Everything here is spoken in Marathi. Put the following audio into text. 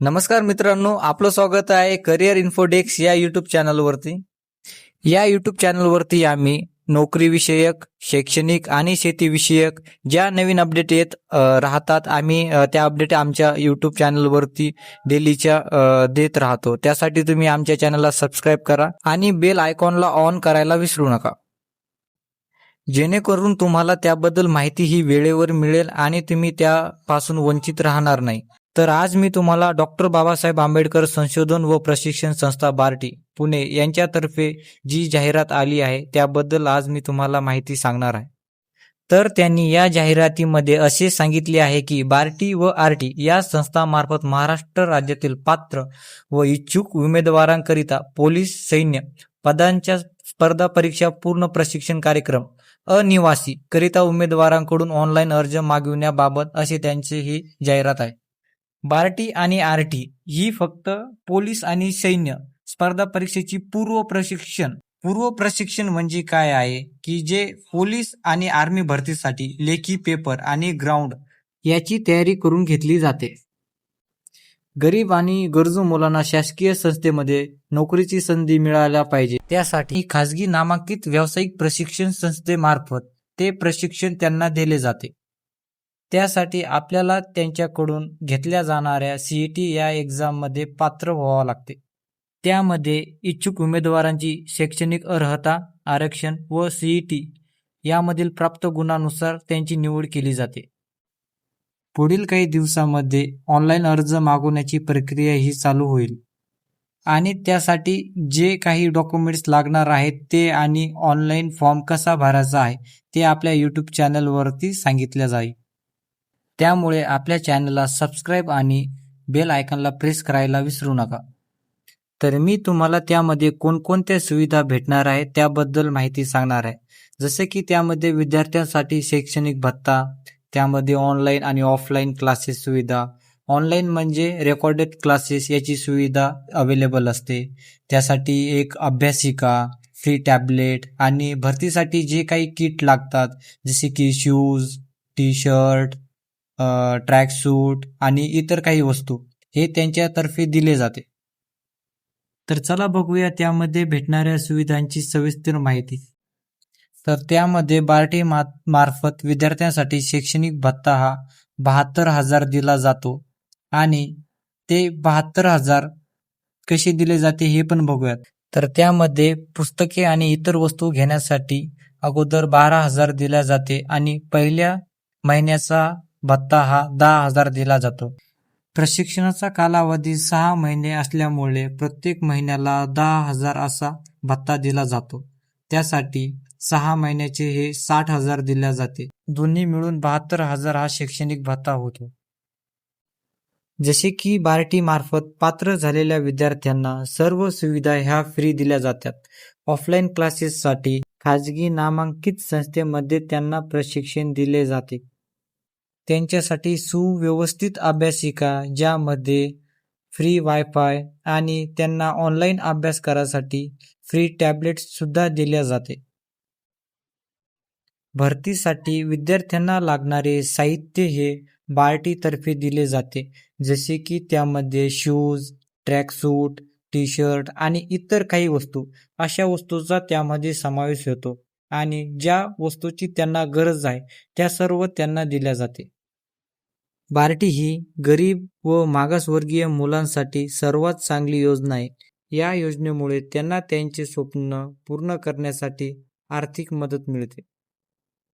नमस्कार मित्रांनो आपलं स्वागत आहे करिअर इन्फोडेक्स या युट्यूब चॅनलवरती या युट्यूब चॅनलवरती आम्ही नोकरीविषयक शैक्षणिक आणि शेतीविषयक ज्या नवीन अपडेट येत राहतात आम्ही त्या अपडेट आमच्या यूट्यूब चॅनलवरती डेलीच्या देत राहतो. त्यासाठी तुम्ही आमच्या चॅनलला सबस्क्राईब करा आणि बेल आयकॉनला ऑन करायला विसरू नका. जेणेकरून तुम्हाला त्याबद्दल माहिती ही वेळेवर मिळेल आणि तुम्ही त्यापासून वंचित राहणार नाही. तर आज मी तुम्हाला डॉक्टर बाबासाहेब आंबेडकर संशोधन व प्रशिक्षण संस्था बार्टी पुणे यांच्यातर्फे जी जाहिरात आली आहे त्याबद्दल आज मी तुम्हाला माहिती सांगणार आहे. तर त्यांनी या जाहिरातीमध्ये असे सांगितले आहे की बार्टी व आरटी या संस्थामार्फत महाराष्ट्र राज्यातील पात्र व इच्छुक उमेदवारांकरिता पोलीस सैन्य पदांच्या स्पर्धा परीक्षा पूर्ण प्रशिक्षण कार्यक्रम अनिवासी करिता उमेदवारांकडून ऑनलाईन अर्ज मागविण्याबाबत असे त्यांचे ही जाहिरात आहे. बार्टी आणि आरटी ही फक्त पोलीस आणि सैन्य स्पर्धा परीक्षेची पूर्व प्रशिक्षण. पूर्व प्रशिक्षण म्हणजे काय आहे? की जे पोलीस आणि आर्मी भरतीसाठी लेखी पेपर आणि ग्राउंड याची तयारी करून घेतली जाते. गरीब आणि गरजू मुलांना शासकीय संस्थेमध्ये नोकरीची संधी मिळायला पाहिजे. त्यासाठी खासगी नामांकित व्यावसायिक प्रशिक्षण संस्थेमार्फत ते प्रशिक्षण त्यांना दिले जाते. त्यासाठी आपल्याला त्यांच्याकडून घेतल्या जाणाऱ्या सीईटी या एक्झाममध्ये पात्र व्हावं लागते. त्यामध्ये इच्छुक उमेदवारांची शैक्षणिक अर्हता आरक्षण व सीईटी यामधील प्राप्त गुणानुसार त्यांची निवड केली जाते. पुढील काही दिवसामध्ये ऑनलाईन अर्ज मागवण्याची प्रक्रिया ही चालू होईल. आणि त्यासाठी जे काही डॉक्युमेंट्स लागणार आहेत ते आणि ऑनलाईन फॉर्म कसा भरायचा आहे ते आपल्या यूट्यूब चॅनलवरती सांगितलं जाईल. त्यामुळे आपल्या चॅनलला सबस्क्राईब आणि बेल आयकनला प्रेस करायला विसरू नका. तर मी तुम्हाला त्यामध्ये कोणकोणत्या सुविधा भेटणार आहे त्याबद्दल माहिती सांगणार आहे. जसे की त्यामध्ये विद्यार्थ्यांसाठी शैक्षणिक भत्ता त्यामध्ये ऑनलाईन आणि ऑफलाईन क्लासेस सुविधा ऑनलाईन म्हणजे रेकॉर्डेड क्लासेस याची सुविधा अवेलेबल असते. त्यासाठी एक अभ्यासिका फ्री टॅबलेट आणि भरतीसाठी जे काही किट लागतात जसे की shoes T shirt track suit आणि इतर काही वस्तू हे त्यांच्यातर्फे दिले जाते. तर चला बघूया त्यामध्ये भेटणाऱ्या सुविधांची सविस्तर माहिती. तर त्यामध्ये बार्टी मा मार्फत विद्यार्थ्यांसाठी शैक्षणिक भत्ता हा बहात्तर हजार दिला जातो आणि ते बहात्तर हजार कसे दिले जाते हे पण बघूयात. तर त्यामध्ये पुस्तके आणि इतर वस्तू घेण्यासाठी अगोदर बारा हजार दिल्या जाते आणि पहिल्या महिन्याचा भत्ता हा दहा हजार दिला जातो. प्रशिक्षणाचा कालावधी सहा महिने असल्यामुळे प्रत्येक महिन्याला दहा हजार असा भत्ता दिला जातो. त्यासाठी सहा महिन्याचे हे साठ हजार दिल्या जाते. दोन्ही मिळून बहात्तर हजार हा शैक्षणिक भत्ता होतो. जसे की बार्टी मार्फत पात्र झालेल्या विद्यार्थ्यांना सर्व सुविधा ह्या फ्री दिल्या जातात. ऑफलाईन क्लासेससाठी खाजगी नामांकित संस्थेमध्ये त्यांना प्रशिक्षण दिले जाते. त्यांच्यासाठी सुव्यवस्थित अभ्यासिका ज्यामध्ये फ्री वायफाय आणि त्यांना ऑनलाईन अभ्यास करायसाठी फ्री टॅबलेट सुद्धा दिल्या जाते. भरतीसाठी विद्यार्थ्यांना लागणारे साहित्य हे बार्टीतर्फे दिले जाते जसे की त्यामध्ये shoes track suit T shirt आणि इतर काही वस्तू. अशा वस्तूचा त्यामध्ये समावेश होतो. आणि ज्या वस्तूची त्यांना गरज आहे त्या सर्व त्यांना दिल्या जाते. बार्टी ही गरीब व मागासवर्गीय मुलांसाठी सर्वात चांगली योजना आहे. या योजनेमुळे त्यांना त्यांचे स्वप्न पूर्ण करण्यासाठी आर्थिक मदत मिळते.